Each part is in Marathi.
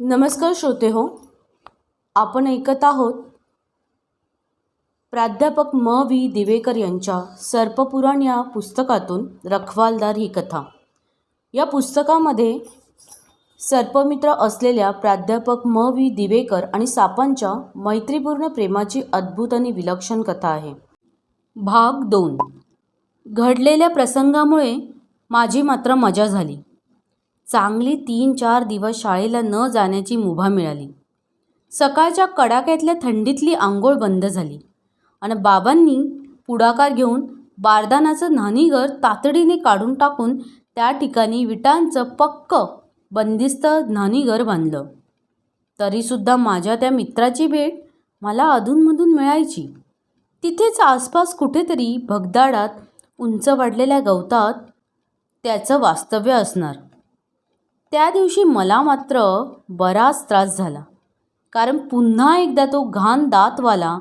नमस्कार श्रोते हो आपण ऐकत आहोत प्राध्यापक म. व्ही दिवेकर यांच्या सर्पपुराण या पुस्तकातून रखवालदार ही कथा. या पुस्तकामध्ये सर्पमित्र असलेल्या प्राध्यापक म. व्ही दिवेकर आणि सापांच्या मैत्रीपूर्ण प्रेमाची अद्भुत आणि विलक्षण कथा आहे. भाग दोन. घडलेल्या प्रसंगामुळे माझी मात्र मजा झाली. चांगली तीन चार दिवस शाळेला न जाण्याची मुभा मिळाली. सकाळच्या कडाक्यातल्या थंडीतली आंघोळ बंद झाली. आणि बाबांनी पुढाकार घेऊन बारदानाचं न्हाणीघर तातडीने काढून टाकून त्या ठिकाणी विटांचं पक्क बंदिस्त न्हाणीघर बांधलं. तरीसुद्धा माझ्या त्या मित्राची भेट मला अधूनमधून मिळायची. तिथेच आसपास कुठेतरी भगदाडात उंच वाढलेल्या गवतात त्याचं वास्तव्य असणार. त्या दिवशी मला मात्र बराच त्रास झाला. कारण पुन्हा एकदा तो घाण दातवाला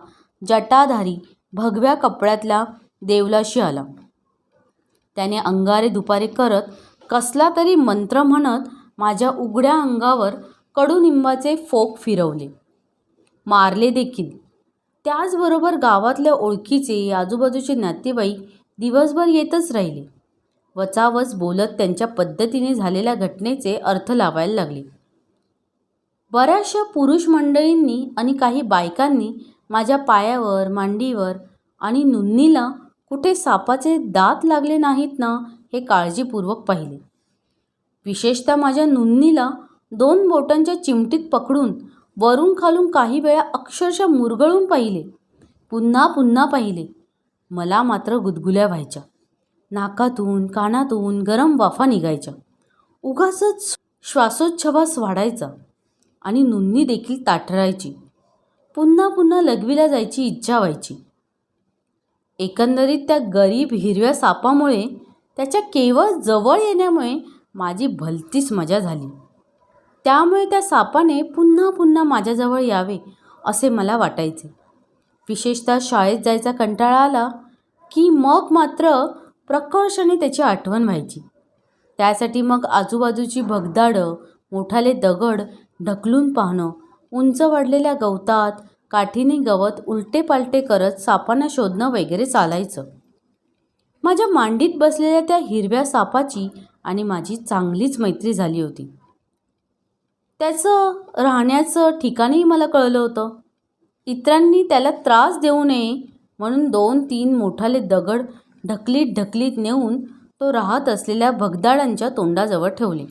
जटाधारी भगव्या कपड्यातला देवलाशी आला. त्याने अंगारे दुपारे करत कसला तरी मंत्र म्हणत माझ्या उघड्या अंगावर कडुनिंबाचे फोक फिरवले. मारले देखील. त्याचबरोबर गावातल्या ओळखीचे आजूबाजूचे नातेवाईक दिवसभर येतच राहिले. वचावच बोलत त्यांच्या पद्धतीने झालेल्या घटनेचे अर्थ लावायला लागले. बऱ्याचशा पुरुष मंडळींनी आणि काही बायकांनी माझ्या पायावर मांडीवर आणि नुन्नीला कुठे सापाचे दात लागले नाहीत ना हे काळजीपूर्वक पाहिले. विशेषतः माझ्या नुन्नीला दोन बोटांच्या चिमटीत पकडून वरून खालून काही वेळा अक्षरशः मुरगळून पाहिले. पुन्हा पुन्हा पाहिले. मला मात्र गुदगुल्या व्हायच्या. नाकातून कानातून गरम वाफा निघायच्या. उगाचच श्वासोच्छवास वाढायचा आणि नुन्नी देखील ताठरायची. पुन्हा पुन्हा लघवीला जायची इच्छा व्हायची. एकंदरीत त्या गरीब हिरव्या सापामुळे त्याच्या केवळ जवळ येण्यामुळे माझी भलतीच मजा झाली. त्यामुळे त्या सापाने पुन्हा पुन्हा माझ्याजवळ यावे असे मला वाटायचे. विशेषतः शाळेत जायचा कंटाळा आला की मग मात्र प्रकर्षाने त्याची आठवण व्हायची. त्यासाठी मग आजूबाजूची भगदाडं मोठाले दगड ढकलून पाहणं उंच वाढलेल्या गवतात काठीने गवत उलटे पालटे करत सापांना शोधणं वगैरे चालायचं. माझ्या मांडीत बसलेल्या त्या हिरव्या सापाची आणि माझी चांगलीच मैत्री झाली होती. त्याचं राहण्याचं ठिकाणही मला कळलं होतं. इतरांनी त्याला त्रास देऊ नये म्हणून दोन तीन मोठाले दगड ढकलीत ढकलीत नेऊन तो राहत असलेल्या भगदाडांच्या तोंडाजवळ ठेवले.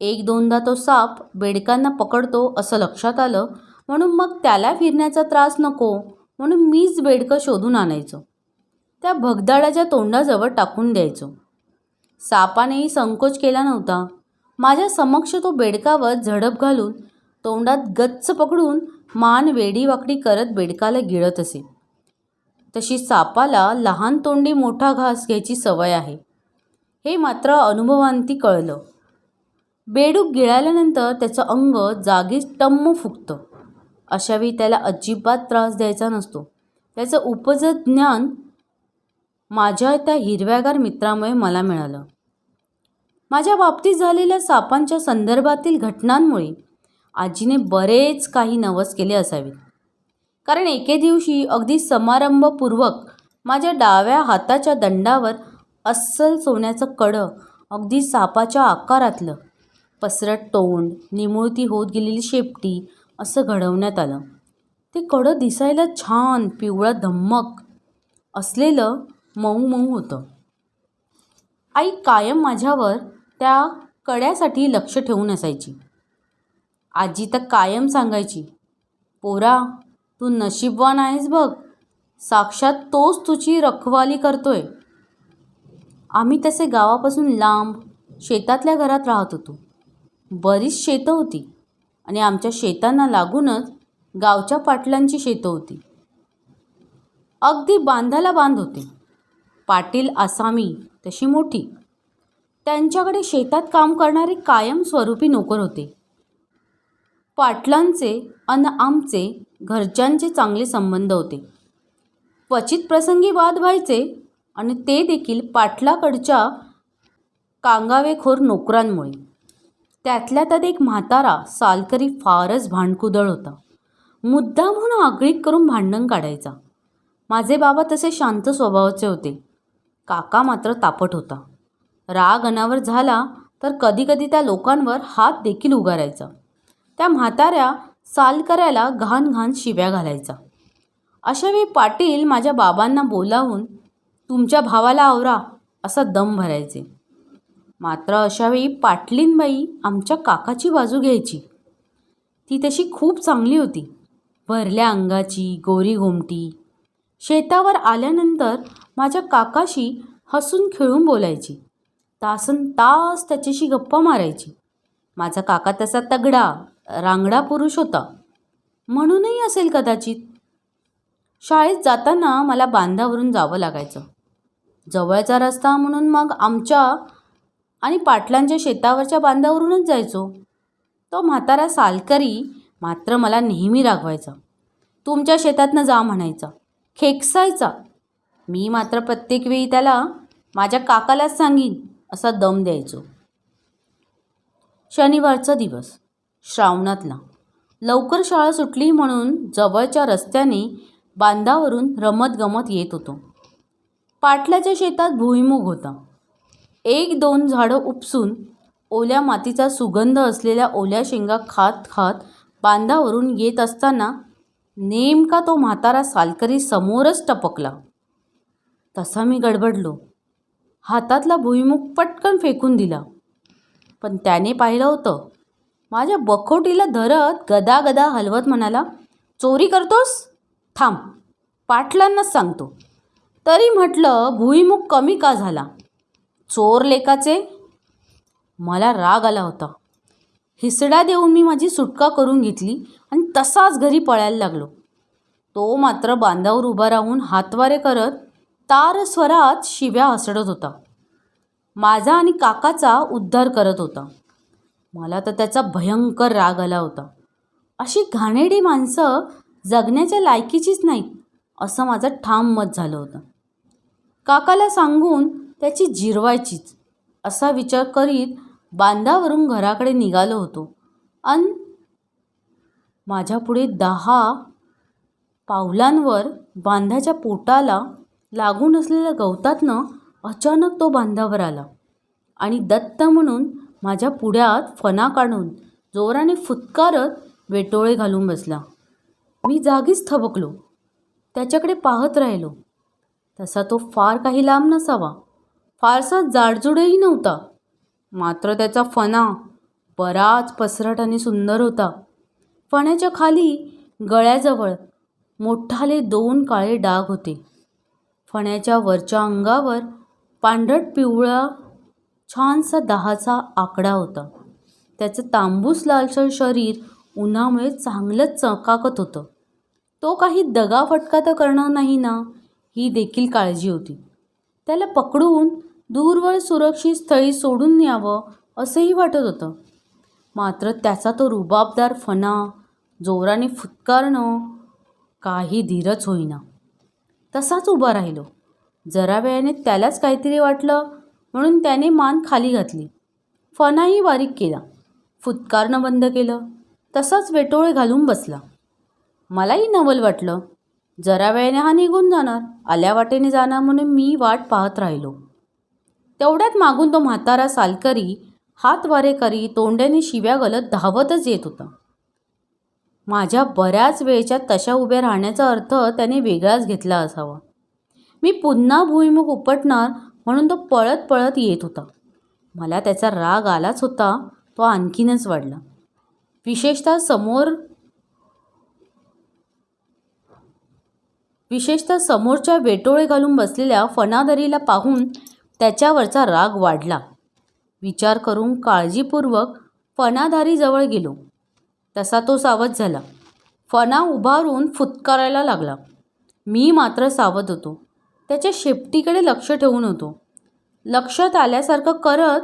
एक दोनदा तो साप बेडकांना पकडतो असं लक्षात आलं म्हणून मग त्याला फिरण्याचा त्रास नको म्हणून मीच बेडकं शोधून आणायचो. त्या भगदाडाच्या तोंडाजवळ टाकून द्यायचो. सापानेही संकोच केला नव्हता. माझ्या समक्ष तो बेडकावर झडप घालून तोंडात गच्च पकडून मान वेडीवाकडी करत बेडकाला गिळत असे. तशी सापाला लहान तोंडी मोठा घास घ्यायची सवय आहे. हे मात्र अनुभवांती कळलं. बेडूक गिळाल्यानंतर त्याचं अंग जागीच टम्म फुगतं. अशावेळी त्याला अजिबात त्रास द्यायचा नसतो. त्याचं उपजत ज्ञान माझ्या त्या हिरव्यागार मित्रामुळे मला मिळालं. माझ्या बाबतीत झालेल्या सापांच्या संदर्भातील घटनांमुळे आजीने बरेच काही नवस केले असावे कारण एके दिवशी अगदी समारंभपूर्वक माझ्या डाव्या हाताच्या दंडावर अस्सल सोन्याचं कडं अगदी सापाच्या आकारातलं पसरट तोंड निमुळती होत गेलेली शेपटी असं घडवण्यात आलं. ते कडं दिसायला छान पिवळं धम्मक असलेलं मऊ मऊ होतं. आई कायम माझ्यावर त्या कड्यासाठी लक्ष ठेवून असायची. आजी तर कायम सांगायची पोरा तू नशीबवान आहेस बघ. साक्षात तोच तुझी रखवाली करतोय. आम्ही तसे गावापासून लांब शेतातल्या घरात राहत होतो. बरीच शेतं होती आणि आमच्या शेतांना लागूनच गावच्या पाटलांची शेतं होती. अगदी बांधाला बांध होते. पाटील आसामी तशी मोठी. त्यांच्याकडे शेतात काम करणारे कायम स्वरूपी नोकर होते. पाटलांचे अन आमचे घरच्यांचे चांगले संबंध होते. क्वचित प्रसंगी वाद व्हायचे आणि ते देखील पाटलाकडच्या कांगावेखोर नोकरांमुळे. त्यातल्या त्यात एक म्हातारा सालकरी फारच भांडकुदळ होता. मुद्दा म्हणून आगळीक करून भांडण काढायचा. माझे बाबा तसे शांत स्वभावाचे होते. काका मात्र तापट होता. राग अनावर झाला तर कधीकधी त्या लोकांवर हात देखील उगारायचा. त्या म्हाताऱ्या सालकऱ्याला घाण घाण शिव्या घालायचा. अशावेळी पाटील माझ्या बाबांना बोलावून तुमच्या भावाला आवरा असा दम भरायचे. मात्र अशावेळी पाटलीनबाई आमच्या काकाची बाजू घ्यायची. ती तशी खूप चांगली होती. भरल्या अंगाची गोरी घोमटी. शेतावर आल्यानंतर माझ्या काकाशी हसून खेळून बोलायची. तासन तास त्याच्याशी गप्पा मारायची. माझा काका तसा तगडा रांगडा पुरुष होता. म्हणूनही असेल कदाचित. शाळेत जाताना मला बांधावरून जावं लागायचं. जवळचा रस्ता म्हणून मग आमच्या आणि पाटलांच्या शेतावरच्या बांधावरूनच जायचो. तो म्हातारा सालकरी मात्र मला नेहमी रागवायचा. तुमच्या शेतातनं जा म्हणायचा. खेकसायचा. मी मात्र प्रत्येक वेळी त्याला माझ्या काकालाच सांगीन असा दम द्यायचो. शनिवारचा दिवस. श्रावणातला. लवकर शाळा सुटली म्हणून जवळच्या रस्त्याने बांधावरून रमतगमत येत होतो. पाटल्याच्या शेतात भुईमुग होता. एक दोन झाडं उपसून ओल्या मातीचा सुगंध असलेल्या ओल्या शेंगा खात खात बांधावरून येत असताना नेमका तो म्हातारा सालकरी समोरच टपकला. तसा मी गडबडलो. हातातला भुईमुग पटकन फेकून दिला. पण त्याने पाहिलं होतं माझ्या बखोटीला धरत गदा गदा हलवत म्हणाला चोरी करतोस? थांब पाटलांनाच सांगतो. तरी म्हटलं भुईमुख कमी का झाला? चोर लेकाचे? मला राग आला होता. हिसडा देऊन मी माझी सुटका करून घेतली आणि तसाच घरी पळायला लागलो. तो मात्र बांधावर उभा राहून हातवारे करत तार स्वरात शिव्या हसडत होता. माझा आणि काकाचा उद्धार करत होता. मला तर त्याचा भयंकर राग आला होता. अशी घाणेडी माणसं जगण्याच्या लायकीचीच नाहीत असं माझं ठाम मत झालं होतं. काकाला सांगून त्याची जिरवायचीच असा विचार करीत बांधावरून घराकडे निघालो होतो. अन माझ्यापुढे दहा पावलांवर बांधाच्या पोटाला लागून असलेल्या गवतातनं अचानक तो बांधावर आला आणि दत्त म्हणून माझ्या पुढ्यात फणा काढून जोराने फुत्कारत वेटोळे घालून बसला. मी जागीच थबकलो. त्याच्याकडे पाहत राहिलो. तसा तो फार काही लांब नसावा. फारसा जाडजुडही नव्हता. मात्र त्याचा फणा बराच पसरट आणि सुंदर होता. फण्याच्या खाली गळ्याजवळ मोठाले दोन काळे डाग होते. फण्याच्या वरच्या अंगावर पांढरट पिवळा छानसा दहाचा आकडा होता. त्याचं तांबूस लालसर शरीर उन्हामुळे चांगलंच चकाकत होतं. तो काही दगाफटका तर करणार नाही ना ही देखील काळजी होती. त्याला पकडून दूरवर सुरक्षित स्थळी सोडून न्यावं असंही वाटत होतं. मात्र त्याचा तो रुबाबदार फणा जोराने फुत्कारणं काही धीरच होईना. तसाच उभा राहिलो. जरा वेळाने त्यालाच काहीतरी वाटलं म्हणून त्याने मान खाली घातली. फणाही बारीक केला. फुतकारणं बंद केलं. तसाच वेटोळे घालून बसला. मलाही नवल वाटलं. जरा वेळेने हा निघून जाणार. आल्या वाटेने जाणार म्हणून मी वाट पाहत राहिलो. तेवढ्यात मागून तो म्हातारा सालकरी हात वारे करी तोंड्याने शिव्या गलत धावतच येत होता. माझ्या बऱ्याच वेळच्या तशा उभ्या राहण्याचा अर्थ त्याने वेगळाच घेतला असावा. मी पुन्हा भुईमुख उपटणार म्हणून तो पळत पळत येत होता. मला त्याचा राग आलाच होता तो आणखीनच वाढला. विशेषतः समोर विशेषतः समोरच्या वेटोळे घालून बसलेल्या फणादरीला पाहून त्याच्यावरचा राग वाढला. विचार करून काळजीपूर्वक फणाधारीजवळ गेलो. तसा तो सावध झाला. फणा उभारून फुतकारायला लागला. मी मात्र सावध होतो. त्याच्या शेपटीकडे लक्ष ठेवून होतो. लक्षात आल्यासारखं करत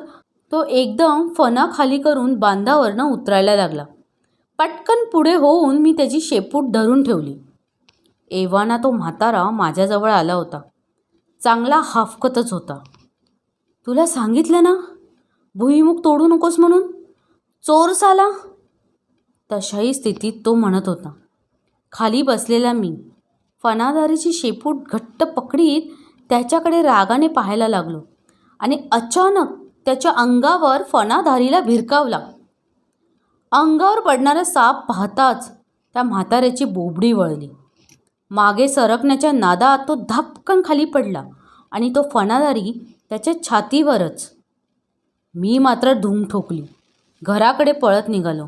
तो एकदम फणा खाली करून बांधावरनं उतरायला लागला. पटकन पुढे होऊन मी त्याची शेपूट धरून ठेवली. एव्हाना तो म्हातारा माझ्याजवळ आला होता. चांगला हाफकतच होता. तुला सांगितलं ना? भुईमुख तोडू नकोस म्हणून? चोर साला तशाही स्थितीत तो म्हणत होता. खाली बसलेला मी फणादारीची शेपूट घट्ट पकडीत त्याच्याकडे रागाने पाहायला लागलो आणि अचानक त्याच्या अंगावर फणाधारीला भिरकावला. अंगावर पडणारा साप पाहताच त्या म्हाताऱ्याची बोबडी वळली. मागे सरकण्याच्या नादात तो धापकन खाली पडला आणि तो फणादारी त्याच्या छातीवरच. मी मात्र धूम ठोकली. घराकडे पळत निघालो.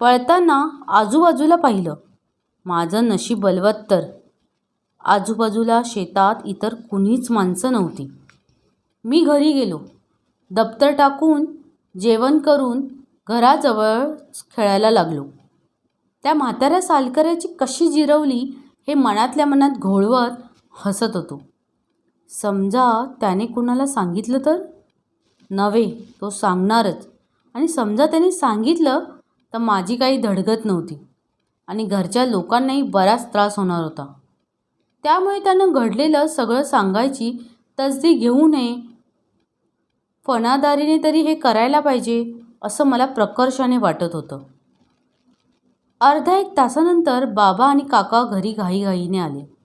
पळताना आजूबाजूला पाहिलं. माझं नशीब बलवत्तर. आजूबाजूला शेतात इतर कुणीच माणसं नव्हती. मी घरी गेलो. दप्तर टाकून जेवण करून घराजवळ खेळायला लागलो. त्या म्हाताऱ्या सालकऱ्याची कशी जिरवली हे मनातल्या मनात घोळवत हसत होतो. समजा त्याने कुणाला सांगितलं तर? नव्हे तो सांगणारच. आणि समजा त्याने सांगितलं तर माझी काही धडगत नव्हती. आणि घरच्या लोकांनाही बराच त्रास होणार होता. त्यामुळे त्यानं घडलेलं सगळं सांगायची तसदी घेऊ नये. फणादारीने तरी हे करायला पाहिजे असं मला प्रकर्षाने वाटत होतं. अर्धा एक तासानंतर बाबा आणि काका घरी घाईघाईने आले.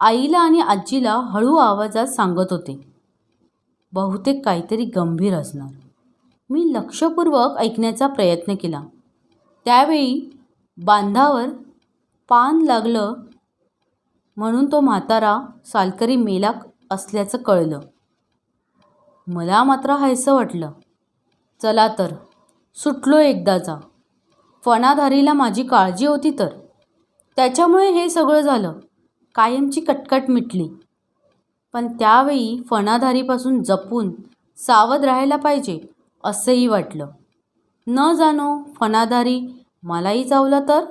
आईला आणि आजीला हळू आवाजात सांगत होते बहुतेक काहीतरी गंभीर असणार. मी लक्षपूर्वक ऐकण्याचा प्रयत्न केला. त्यावेळी बांधावर पान लागलं म्हणून तो म्हातारा सालकरी मेला असल्याचं कळलं. मला मात्र हायसं वाटलं. चला तर सुटलो एकदाचा फणाधारीला माझी काळजी होती तर. त्याच्यामुळे हे सगळं झालं. कायमची कटकट मिटली. पण त्यावेळी फणाधारीपासून जपून सावध राहायला पाहिजे असंही वाटलं. न जाणो फणाधारी मलाही चावला तर?